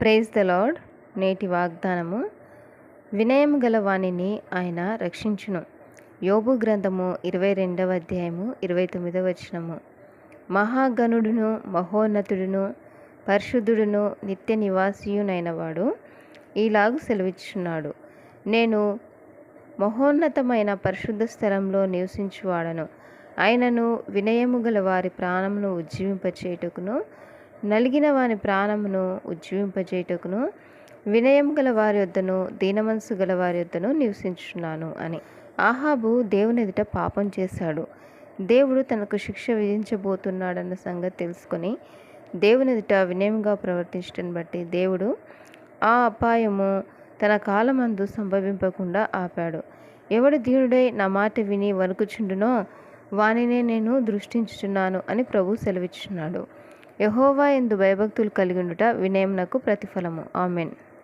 Praise the lord నేటి వాగ్దానము. వినయం గల వాణిని ఆయన రక్షించును. యోబు గ్రంథము ఇరవై రెండవ అధ్యాయము ఇరవై తొమ్మిదవ వచనము. మహాగణుడును మహోన్నతుడును పరిశుద్ధుడును నిత్య నివాసీయునైనవాడు ఈలాగు సెలవిచ్చున్నాడు నేను మహోన్నతమైన పరిశుద్ధ స్థలంలో నివసించువాడను. ఆయనను వినయము గల వారి ప్రాణమును ఉజ్జీవింపచేయుటకును నలిగిన వాని ప్రాణమును ఉజ్జీవింపచేయుటకును వినయం గల వారి వద్దను దీనమనసు గల వారి వద్దను నివసించున్నాను అని. ఆహాబు దేవుని ఎదుట పాపం చేశాడు. దేవుడు తనకు శిక్ష విధించబోతున్నాడన్న సంగతి తెలుసుకొని దేవుని ఎదుట వినయంగా ప్రవర్తించడం బట్టి దేవుడు ఆ అపాయము తన కాలమందు సంభవింపకుండా ఆపాడు. ఎవడు దీనుడై నా మాట విని వణుకుచుండునో వానినే నేను దృష్టించుచున్నాను అని ప్రభు సెలవిచ్చున్నాడు. యహోవా ఎందు భయభక్తులు కలిగి ఉండుట వినయమునకు ప్రతిఫలము. ఆమెన్.